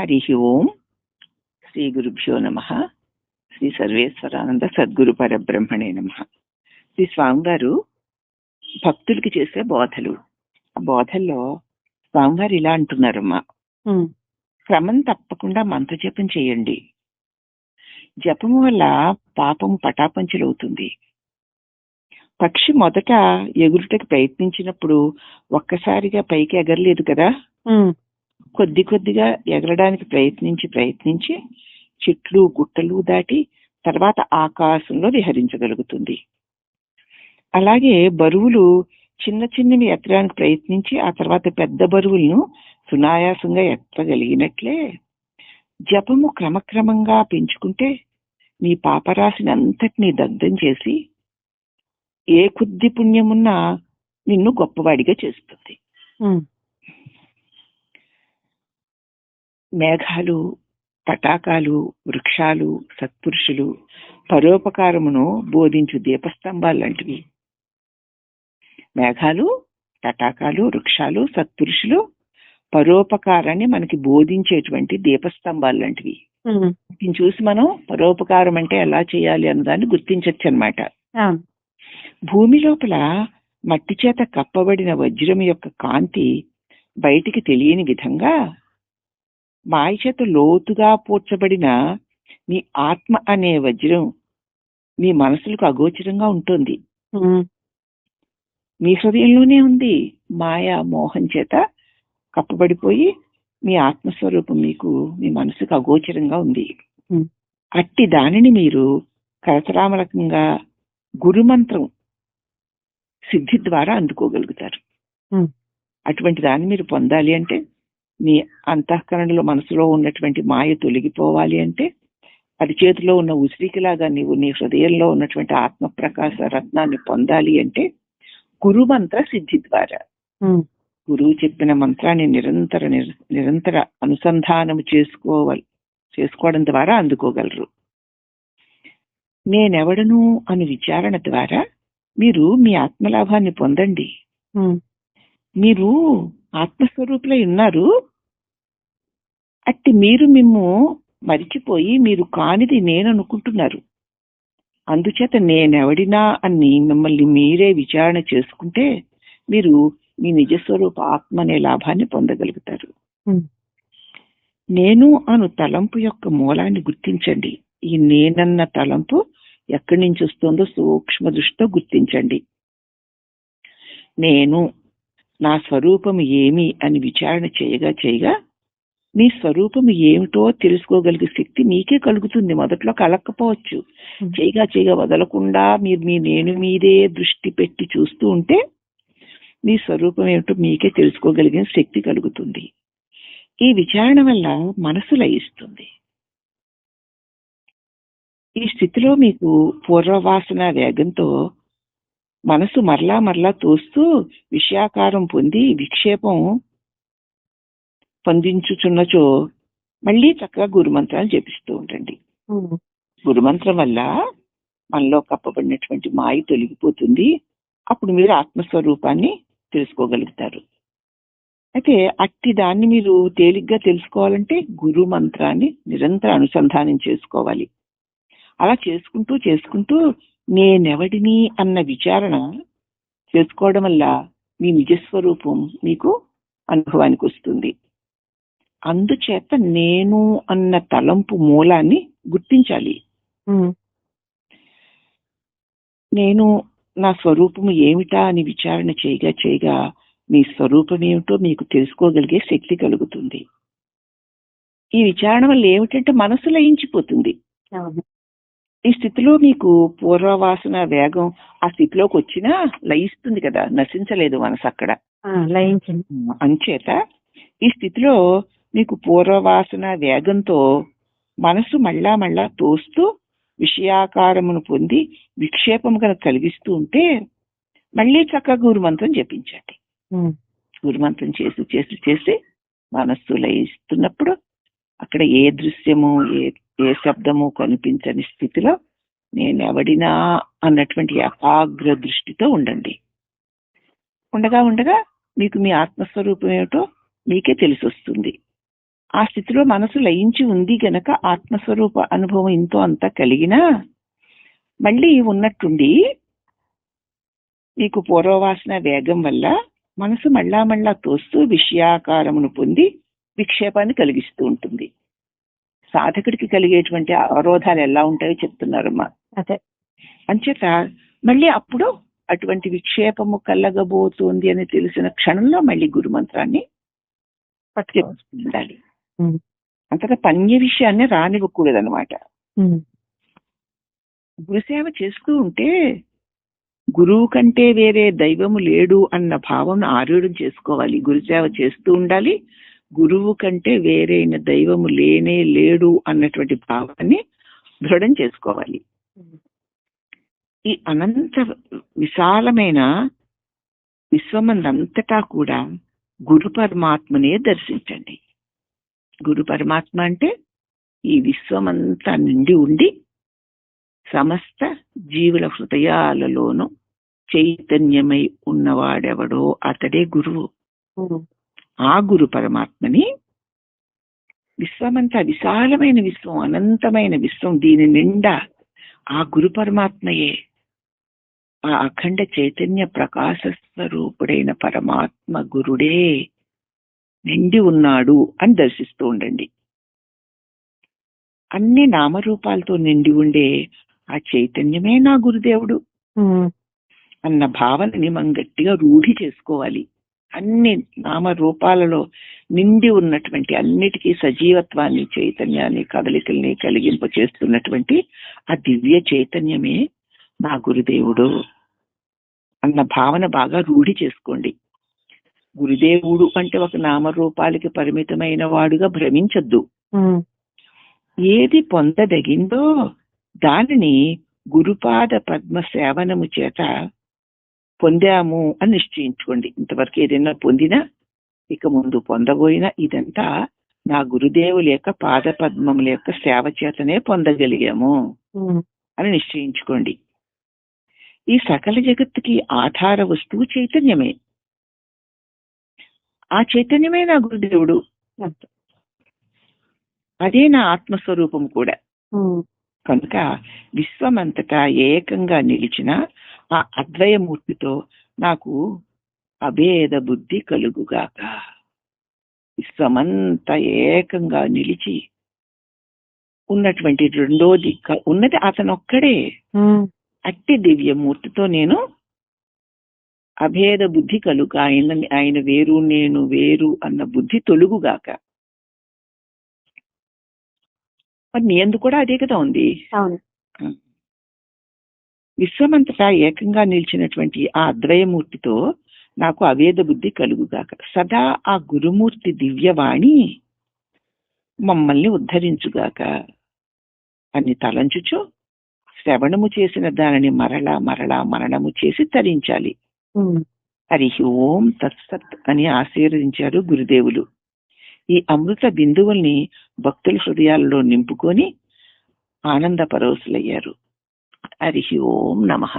హరి ఓం శ్రీ గురుభ్యో నమ శ్రీ సర్వేశ్వరానంద సద్గురు పరబ్రహ్మణే నమ శ్రీ స్వామివారు భక్తులకి చేసే బోధలు। ఆ బోధల్లో స్వామివారు ఇలా అంటున్నారమ్మా క్రమం తప్పకుండా మంత్రజపం చేయండి. జపం వల్ల పాపం పటాపంచలవుతుంది. పక్షి మొదట ఎగురుటకు ప్రయత్నించినప్పుడు ఒక్కసారిగా పైకి ఎగరలేదు కదా? కొద్ది కొద్దిగా ఎగరడానికి ప్రయత్నించి ప్రయత్నించి చెట్లు గుట్టలు దాటి తర్వాత ఆకాశంలో విహరించగలుగుతుంది. అలాగే బరువులు చిన్న చిన్నవి ఎత్తడానికి ప్రయత్నించి ఆ తర్వాత పెద్ద బరువులను సునాయాసంగా ఎత్తగలిగినట్లే. జపము క్రమక్రమంగా పెంచుకుంటే మీ పాపరాశిని అంతటినీ దగ్ధం చేసి ఏ కొద్ది పుణ్యమున్నా నిన్ను గొప్పవాడిగా చేస్తుంది. మేఘాలు తటాకాలు వృక్షాలు సత్పురుషులు పరోపకారమును బోధించు దీపస్తంభాలు లాంటివి. మేఘాలు తటాకాలు వృక్షాలు సత్పురుషులు పరోపకారాన్ని మనకి బోధించేటువంటి దీపస్తంభాలు లాంటివి. చూసి మనం పరోపకారం అంటే ఎలా చేయాలి అన్నదాన్ని గుర్తించవచ్చు అనమాట భూమి లోపల మట్టి చేత కప్పబడిన వజ్రం యొక్క కాంతి బయటికి తెలియని విధంగా మాయ చేత లోతుగా పూడ్చబడిన మీ ఆత్మ అనే వజ్రం మీ మనసులకు అగోచరంగా ఉంటుంది మీ హృదయంలోనే ఉంది మాయ మోహం చేత కప్పబడిపోయి మీ ఆత్మస్వరూపం మీకు మీ మనసుకు అగోచరంగా ఉంది. అట్టి దానిని మీరు కరతరామలకంగా గురుమంత్రం సిద్ధి ద్వారా అందుకోగలుగుతారు. అటువంటి దాన్ని మీరు పొందాలి అంటే మీ అంతఃకరణలో మనసులో ఉన్నటువంటి మాయ తొలగిపోవాలి అంటే అది చేతిలో ఉన్న ఉసిరికిలాగా నీవు నీ హృదయంలో ఉన్నటువంటి ఆత్మ ప్రకాశ రత్నాన్ని పొందాలి అంటే గురుమంత్ర సిద్ధి ద్వారా. గురువు చెప్పిన మంత్రాన్ని నిరంతర నిర- నిరంతర అనుసంధానం చేసుకోవాలి చేసుకోవడం ద్వారా అందుకోగలరు. నేనెవడను అని విచారణ ద్వారా మీరు మీ ఆత్మలాభాన్ని పొందండి. మీరు ఆత్మస్వరూపులై ఉన్నారు. అట్టి మీరు మిమ్ము మరిచిపోయి మీరు కానిది నేను అనుకుంటున్నారు అందుచేత నేనెవడినా అని మిమ్మల్ని మీరే విచారణ చేసుకుంటే మీరు మీ నిజస్వరూప ఆత్మ అనే లాభాన్ని పొందగలుగుతారు. నేను అను తలంపు యొక్క మూలాన్ని గుర్తించండి. ఈ నేనన్న తలంపు ఎక్కడి నుంచి వస్తుందో సూక్ష్మ దృష్టితో గుర్తించండి. నేను నా స్వరూపం ఏమి అని విచారణ చేయగా చేయగా నీ స్వరూపం ఏమిటో తెలుసుకోగలిగే శక్తి మీకే కలుగుతుంది. మొదట్లో కలక్కపోవచ్చు. చేయగా చేయగా వదలకుండా మీరు మీ నేను మీదే దృష్టి పెట్టి చూస్తూ ఉంటే మీ స్వరూపం ఏమిటో మీకే తెలుసుకోగలిగిన శక్తి కలుగుతుంది. ఈ విచారణ వల్ల మనసు లయిస్తుంది ఈ స్థితిలో మీకు పూర్వవాసన వేగంతో మనసు మరలా మరలా తోస్తూ విషయాకారం పొంది విక్షేపం పొందించుచున్నచో మళ్ళీ చక్కగా గురుమంత్రాలు జపిస్తూ ఉండండి. గురుమంత్రం వల్ల మనలో కప్పబడినటువంటి మాయ తొలగిపోతుంది. అప్పుడు మీరు ఆత్మస్వరూపాన్ని తెలుసుకోగలుగుతారు. అయితే అట్టి దాన్ని మీరు తేలిగ్గా తెలుసుకోవాలంటే గురు మంత్రాన్ని నిరంతర అనుసంధానం చేసుకోవాలి. అలా చేసుకుంటూ చేసుకుంటూ నేనెవడిని అన్న విచారణ చేసుకోవడం వల్ల మీ నిజస్వరూపం మీకు అనుభవానికి వస్తుంది అందుచేత నేను అన్న తలంపు మూలాన్ని గుర్తించాలి. నేను నా స్వరూపము ఏమిటా అని విచారణ చేయగా చేయగా మీ స్వరూపం ఏమిటో మీకు తెలుసుకోగలిగే శక్తి కలుగుతుంది. ఈ విచారణ వల్ల ఏమిటంటే మనసు లయించిపోతుంది. ఈ స్థితిలో మీకు పూర్వవాసన వేగం ఆ స్థితిలోకి వచ్చినా లయిస్తుంది కదా నశించలేదు మనసు అక్కడ. లయించింది. అంచేత ఈ స్థితిలో మీకు పూర్వవాసన వేగంతో మనసు మళ్ళా మళ్ళా తోస్తూ విషయాకారమును పొంది విక్షేపం కనుక కలిగిస్తూ ఉంటే మళ్ళీ చక్కగా గురుమంత్రం జపించండి. గురుమంత్రం చేసి చేసి చేసి మనస్సు లయిస్తున్నప్పుడు అక్కడ ఏ దృశ్యము ఏ ఏ శబ్దము కనిపించని స్థితిలో నేను ఎవడినా అన్నటువంటి ఏకాగ్ర దృష్టితో ఉండండి. ఉండగా ఉండగా మీకు మీ ఆత్మస్వరూపం ఏమిటో మీకే తెలిసి వస్తుంది ఆ స్థితిలో మనసు లయించి ఉంది గనక ఆత్మస్వరూప అనుభవం ఇంతో అంతా కలిగినా మళ్ళీ ఉన్నట్టుండి మీకు పూర్వవాసన వేగం వల్ల మనసు మళ్ళా మళ్ళా తోస్తూ విషయాకారమును పొంది విక్షేపాన్ని కలిగిస్తూ ఉంటుంది. సాధకుడికి కలిగేటువంటి అవరోధాలు ఎలా ఉంటాయో చెప్తున్నారమ్మా. అదే. అంచేత మళ్ళీ అప్పుడు అటువంటి విక్షేపము కలగబోతోంది అని తెలిసిన క్షణంలో మళ్ళీ గురుమంత్రాన్ని పట్టుకోవచ్చు అంతటా పన్య విషయాన్ని రానివ్వకూడదనమాట. గురుసేవ చేస్తూ ఉంటే గురువు కంటే వేరే దైవము లేడు అన్న భావం ఆరుడం చేసుకోవాలి గురుసేవ చేస్తూ ఉండాలి గురువు కంటే వేరైన దైవము లేనే లేడు అన్నటువంటి భావాన్ని దృఢం చేసుకోవాలి ఈ అనంత విశాలమైన విశ్వమందంతటా కూడా గురు పరమాత్మనే దర్శించండి గురు పరమాత్మ అంటే ఈ విశ్వమంతా నిండి ఉండి సమస్త జీవుల హృదయాలలోనూ చైతన్యమై ఉన్నవాడెవడో అతడే గురువు. ఆ గురు పరమాత్మని విశ్వమంతా విశాలమైన విశ్వం అనంతమైన విశ్వం దీని నిండా ఆ గురు పరమాత్మయే. ఆ అఖండ చైతన్య ప్రకాశ స్వరూపుడైన పరమాత్మ గురుడే. నిండి ఉన్నాడు అని దర్శిస్తూ ఉండండి. అన్ని నామరూపాలతో నిండి ఉండే ఆ చైతన్యమే నా గురుదేవుడు. అన్న భావనని మనం గట్టిగా రూఢి చేసుకోవాలి. అన్ని నామరూపాలలో నిండి ఉన్నటువంటి అన్నిటికీ సజీవత్వాన్ని చైతన్యాన్ని కదలికల్ని కలిగింప చేస్తున్నటువంటి ఆ దివ్య చైతన్యమే నా గురుదేవుడు. అన్న భావన బాగా రూఢి చేసుకోండి. గురుదేవుడు అంటే ఒక నామరూపాలకి పరిమితమైన వాడుగా భ్రమించొద్దు. ఏది పొందదగిందో దానిని గురుపాద పద్మ సేవనము చేత పొందాము అని నిశ్చయించుకోండి ఇంతవరకు ఏదైనా పొందినా ఇక ముందు పొందబోయినా ఇదంతా నా గురుదేవుల యొక్క పాద పద్మముల యొక్క సేవ చేతనే పొందగలిగాము. అని నిశ్చయించుకోండి ఈ సకల జగత్తుకి ఆధార వస్తువు చైతన్యమే ఆ చైతన్యమే నా గురుదేవుడు. అదే నా ఆత్మస్వరూపం కూడా. కనుక విశ్వమంతటా ఏకంగా నిలిచిన ఆ అద్వయమూర్తితో నాకు అభేద బుద్ధి కలుగుగాక విశ్వమంతా ఏకంగా నిలిచి ఉన్నటువంటి రెండోది ఉన్నది అతనొక్కడే ఉమ్. అట్టి దివ్యమూర్తితో నేను అభేద బుద్ధి కలుగు. ఆయన ఆయన వేరు నేను వేరు అన్న బుద్ధి తొలుగుగాక మరి నీ ఎందు కూడా అదే కదా ఉంది? విశ్వమంతటా ఏకంగా నిలిచినటువంటి ఆ అద్వయమూర్తితో నాకు అవేద బుద్ధి కలుగుగాక సదా ఆ గురుమూర్తి దివ్యవాణి మమ్మల్ని ఉద్ధరించుగాక అని తలంచుచు శ్రవణము చేసిన దానిని మరలా మరలా మరణము చేసి తరించాలి. హరి ఓం తత్సత్ అని ఆశీర్వదించారు గురుదేవులు. ఈ అమృత బిందువుల్ని భక్తుల హృదయాలలో నింపుకొని ఆనంద పరవశులయ్యారు హరి ఓం నమః.